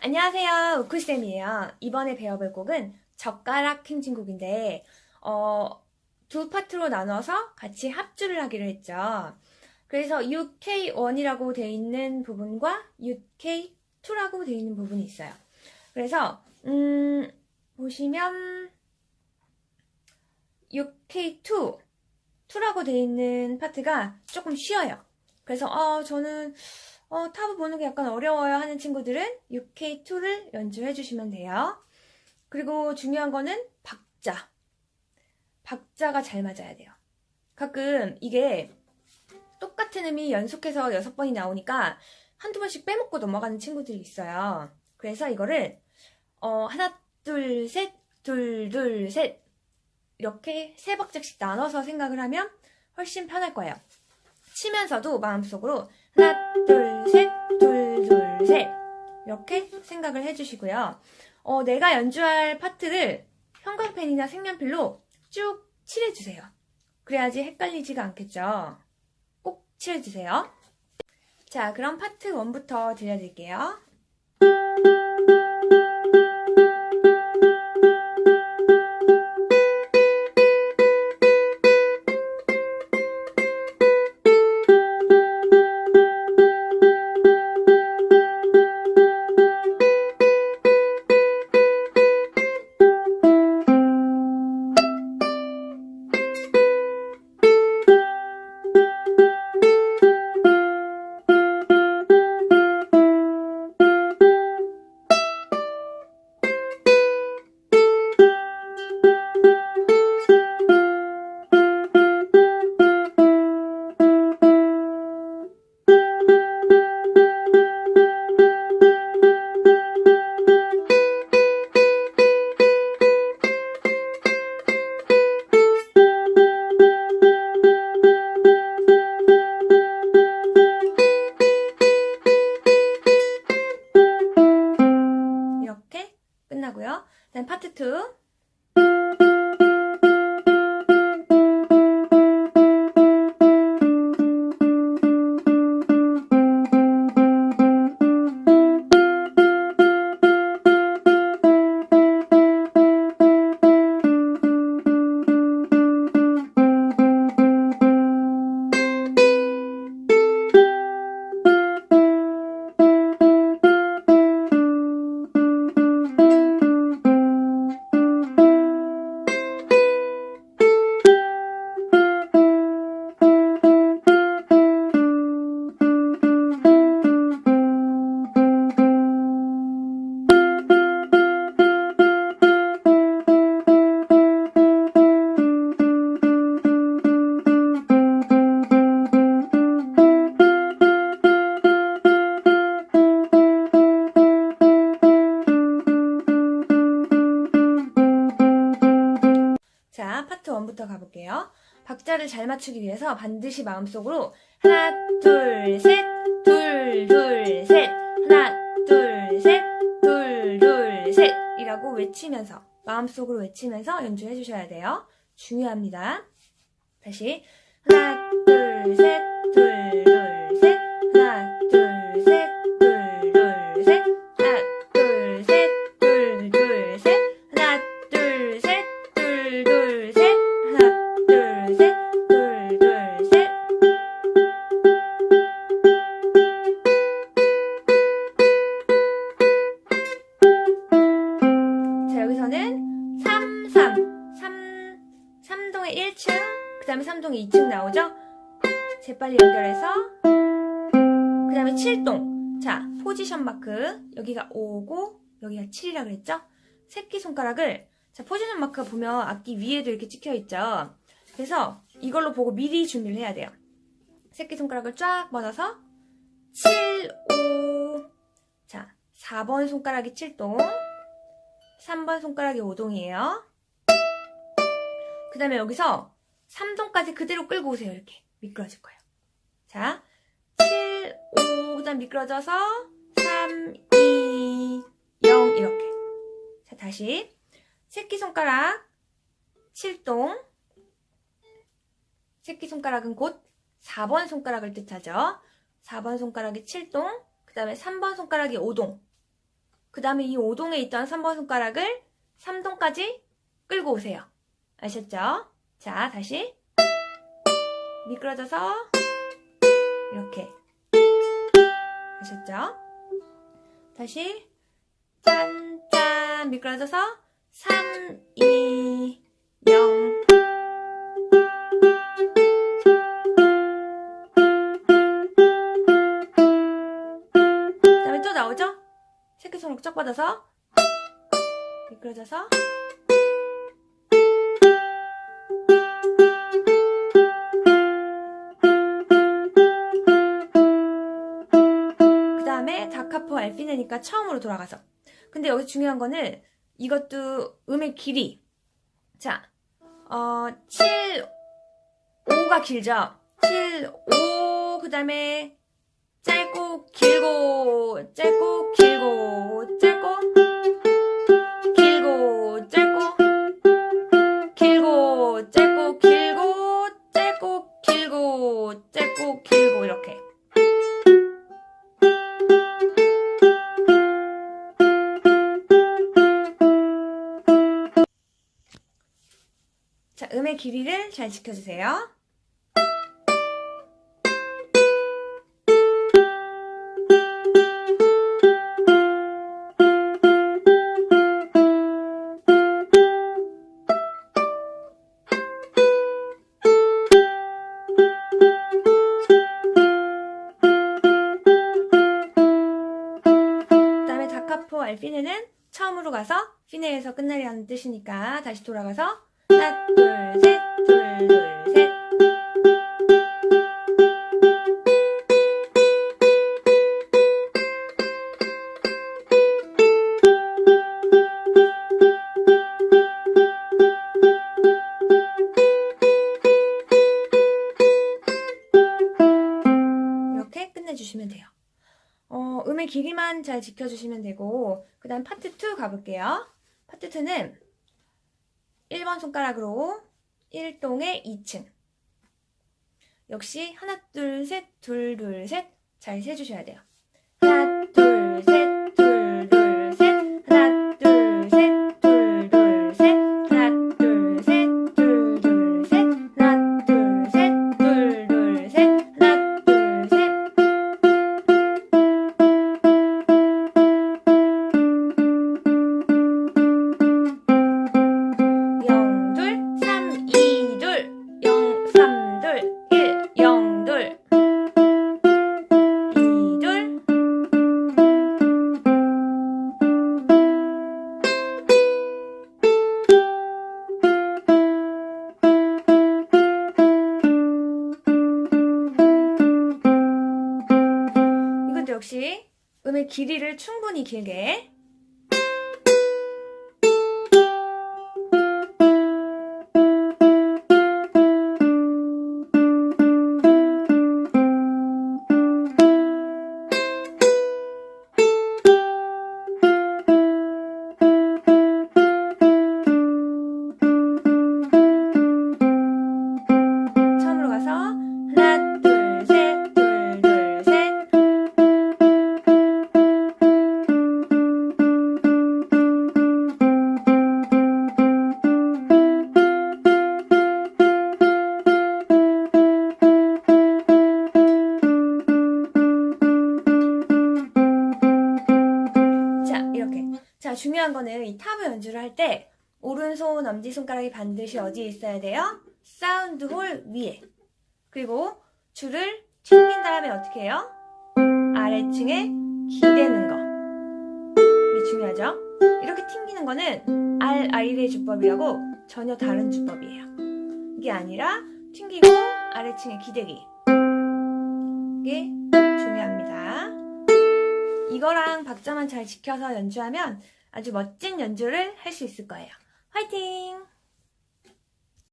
안녕하세요. 우쿠쌤이에요. 이번에 배워볼 곡은 젓가락 행진곡인데, 어, 두 파트로 나눠서 같이 합주를 하기로 했죠. 그래서 UK1이라고 되어 있는 부분과 UK2라고 되어 있는 부분이 있어요. 그래서, 음, 보시면, UK2, 2라고 되어 있는 파트가 조금 쉬어요. 그래서, 어, 저는, 어, 타브 보는 게 약간 어려워요 하는 친구들은 UK2를 연주해 주시면 돼요. 그리고 중요한 거는 박자. 박자가 잘 맞아야 돼요. 가끔 이게 똑같은 음이 연속해서 여섯 번이 나오니까 한두 번씩 빼먹고 넘어가는 친구들이 있어요. 그래서 이거를 어, 하나, 둘, 셋, 둘, 둘, 셋 이렇게 세 박자씩 나눠서 생각을 하면 훨씬 편할 거예요. 치면서도 마음속으로 하나, 둘, 셋, 둘, 둘, 셋. 이렇게 생각을 해주시고요. 어, 내가 연주할 파트를 형광펜이나 색연필로 쭉 칠해주세요. 그래야지 헷갈리지가 않겠죠. 꼭 칠해주세요. 자, 그럼 파트 1부터 들려드릴게요. 자, 파트 1부터 가볼게요. 박자를 잘 맞추기 위해서 반드시 마음속으로 하나, 둘, 셋, 둘, 둘, 셋, 하나, 둘, 셋, 둘, 둘, 셋 이라고 외치면서 마음속으로 외치면서 연주해 주셔야 돼요. 중요합니다. 다시 하나, 둘, 셋, 둘, 둘, 셋, 하나, 3동에 2층 나오죠? 재빨리 연결해서, 그 다음에 7동. 자, 포지션 마크. 여기가 5고, 여기가 7이라 그랬죠? 새끼손가락을, 자, 포지션 마크 보면 악기 위에도 이렇게 찍혀 있죠? 그래서 이걸로 보고 미리 준비를 해야 돼요. 새끼손가락을 쫙 뻗어서, 7, 5. 자, 4번 손가락이 7동. 3번 손가락이 5동이에요. 그 다음에 여기서 3동까지 그대로 끌고 오세요. 이렇게. 미끄러질 거예요. 자, 7, 5, 그 다음 미끄러져서 3, 2, 0 이렇게. 자, 다시. 새끼손가락 7동. 새끼손가락은 곧 4번 손가락을 뜻하죠. 4번 손가락이 7동. 그 다음에 3번 손가락이 5동. 그 다음에 이 5동에 있던 3번 손가락을 3동까지 끌고 오세요. 아셨죠? 자, 다시. 미끄러져서 이렇게. 아셨죠? 다시. 짠, 짠. 미끄러져서 3, 2, 0. 그 다음에 또 나오죠? 새끼손으로 쫙 뻗어서 미끄러져서 다음에 다카포 알피네니까 처음으로 돌아가서 근데 여기 중요한 거는 이것도 음의 길이 자, 어, 7, 5가 길죠? 7, 5, 그 다음에 짧고 길고 짧고 길고 짧고 길고 자, 음의 길이를 잘 지켜주세요. 그 다음에 다카포 알피네는 처음으로 가서 피네에서 끝나리라는 뜻이니까 다시 돌아가서 하나 둘 셋 둘 둘 셋 이렇게 끝내주시면 돼요. 어, 음의 길이만 잘 지켜주시면 되고, 그 다음 파트 2 가볼게요. 파트 2는 1번 손가락으로 1동의 2층. 역시 하나, 둘, 셋, 둘, 둘, 셋. 잘 세주셔야 돼요. 음의 길이를 충분히 길게 자, 중요한 거는 이 탑을 연주를 할 때 오른손 엄지손가락이 반드시 어디에 있어야 돼요? 사운드 홀 위에. 그리고 줄을 튕긴 다음에 어떻게 해요? 아래층에 기대는 거. 이게 중요하죠? 이렇게 튕기는 거는 알, 아이레 주법이라고 전혀 다른 주법이에요. 이게 아니라 튕기고 아래층에 기대기. 이게 중요합니다. 이거랑 박자만 잘 지켜서 연주하면 아주 멋진 연주를 할 수 있을 거예요. 화이팅!